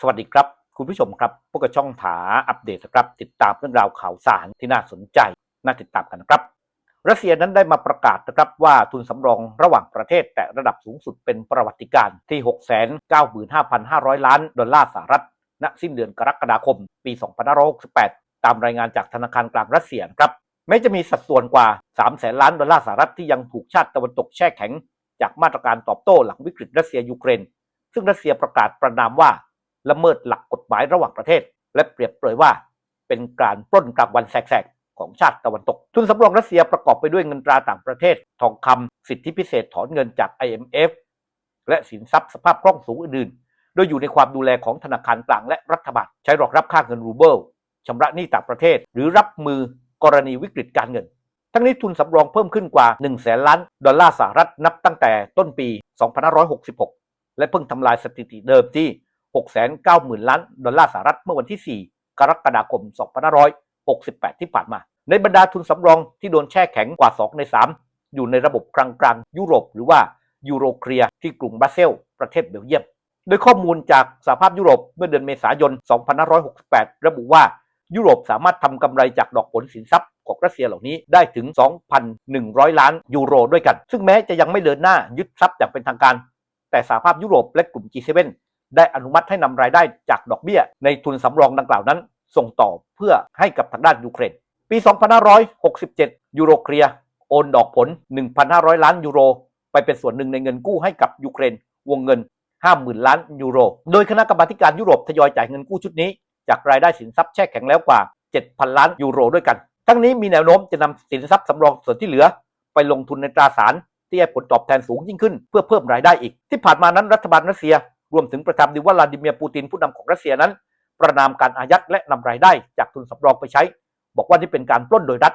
สวัสดีครับ คุณผู้ชมครับพวกกับช่องถาอัปเดตครับ ติดตามเรื่องราวข่าวสารที่น่าสนใจ น่าติดตามกันนะครับ รัสเซียนั้นได้มาประกาศนะครับว่าทุนสำรองระหว่างประเทศแต่ระดับสูงสุดเป็นประวัติการณ์ที่ 695,500 ล้านดอลลาร์สหรัฐ ณ สิ้นเดือนกรกฎาคม ปี 2568 ตามรายงานจากธนาคารกลางรัสเซียครับแม้จะมีสัดส่วนกว่า 3 แสนล้านดอลลาร์สหรัฐที่ยังถูกชาติตะวันตกแช่แข็ง จากมาตรการตอบโต้หลังวิกฤตรัสเซียยูเครน ซึ่งรัสเซียประกาศประนามว่า ละเมิดหลักกฎหมายระหว่างประเทศ และเปรียบเปรยว่า เป็นการปล้นกลางวันแสกๆของชาติตะวันตก ทุนสำรองรัสเซียประกอบไปด้วยเงินตราต่างประเทศ ทองคำสิทธิพิเศษถอนเงินจาก IMF และสินทรัพย์สภาพคล่องสูงอื่นๆ โดยอยู่ในความดูแลของธนาคารกลางและรัฐบาล ใช้รองรับค่าเงินรูเบิลชำระหนี้ต่างประเทศ หรือรับมือกรณีวิกฤตการเงิน ทั้งนี้ทุนสำรองเพิ่มขึ้นกว่า1แสนล้านดอลลาร์สหรัฐนับตั้งแต่ต้นปี 2566 และเพิ่งทำลายสถิติเดิมที่ 690,000 ล้านดอลลาร์สหรัฐเมื่อวันที่ 4 กรกฎาคม 2568 ที่ผ่านมา ในบรรดาทุนสำรองที่โดนแช่แข็งกว่า 2 ใน 3 อยู่ในระบบกลางกลางยุโรปหรือว่ายูโรเคลียที่กรุงบรัสเซลประเทศเบลเยียม โดยข้อมูลจากสหภาพยุโรปเมื่อเดือนเมษายน 2568 ระบุว่ายุโรปสามารถทำกำไรจากดอกผลสินทรัพย์ของรัสเซียเหล่านี้ได้ถึง 2,100 ล้านยูโรด้วยกัน ซึ่งแม้จะยังไม่เดินหน้ายึดทรัพย์อย่างเป็นทางการ แต่สหภาพยุโรปและกลุ่ม G7 ได้อนุมัติให้นำรายได้จากดอกเบี้ย ในทุนสำรองดังกล่าวนั้น ส่งต่อเพื่อให้กับทางด้านยูเครน ปี 2567 ยูโรเคลียโอนดอกผล 1,500 ล้านยูโร ไปเป็นส่วนหนึ่งในเงินกู้ให้กับยูเครน วงเงิน 50,000 ล้านยูโร โดยคณะกรรมาการยุโรปทยอยจ่ายเงินกู้ชุดนี้ จากรายได้สินทรัพย์แช่แข็งแล้วกว่า 7,000 ล้านยูโรด้วยกัน ทั้งนี้มีแนวโน้มจะนำสินทรัพย์สำรองส่วนที่เหลือ ไปลงทุนในตราสารที่ให้ผลตอบแทนสูงยิ่งขึ้น เพื่อเพิ่มรายได้อีก ที่ผ่านมานั้นรัฐบาลรัสเซีย รวมถึงประธานาธิบดีวลาดิเมียร์ปูตินผู้นำของรัสเซียนั้น ประนามการอายัดและนำรายได้จากทุนสำรองไปใช้ บอกว่านี่เป็นการปล้นโดยรัฐ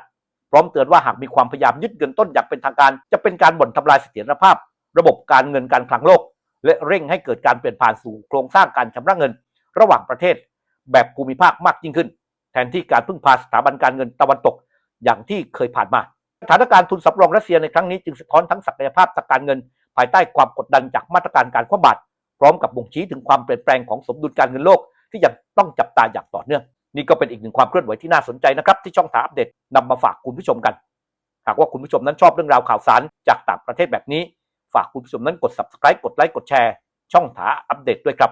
พร้อมเตือนว่าหากมีความพยายามยึดเงินต้นอย่างเป็นทางการ จะเป็นการบ่นทำลายเสถียรภาพ ระบบการเงินการคลังโลก และเร่งให้เกิดการเปลี่ยนผ่านสู่โครงสร้างการชำระเงิน ระหว่างประเทศ แบบภูมิภาคมากยิ่งขึ้น แทนที่การพึ่งพาสถาบันการเงินตะวันตก อย่างที่เคยผ่านมาสถานการณ์ทุนสำรองรัสเซียในครั้งนี้จึงสะท้อนทั้งศักยภาพทางการเงิน ภายใต้ความกดดันจากมาตรการการคว่ำบาตร พร้อมกับบ่งชี้ถึงความเปลี่ยนแปลงของสมดุลการเงินโลก ที่ยังต้องจับตาอย่างต่อเนื่อง นี่ก็เป็นอีกหนึ่งความเคลื่อนไหวที่น่าสนใจนะครับที่ช่องถามอัปเดตนำมาฝากคุณผู้ชมกัน หากว่าคุณผู้ชมนั้นชอบเรื่องราวข่าวสารจากต่างประเทศแบบนี้ ฝากคุณผู้ชมนั้นกด subscribe กดไลค์กดแชร์ช่องถาอัปเดตด้วยครับ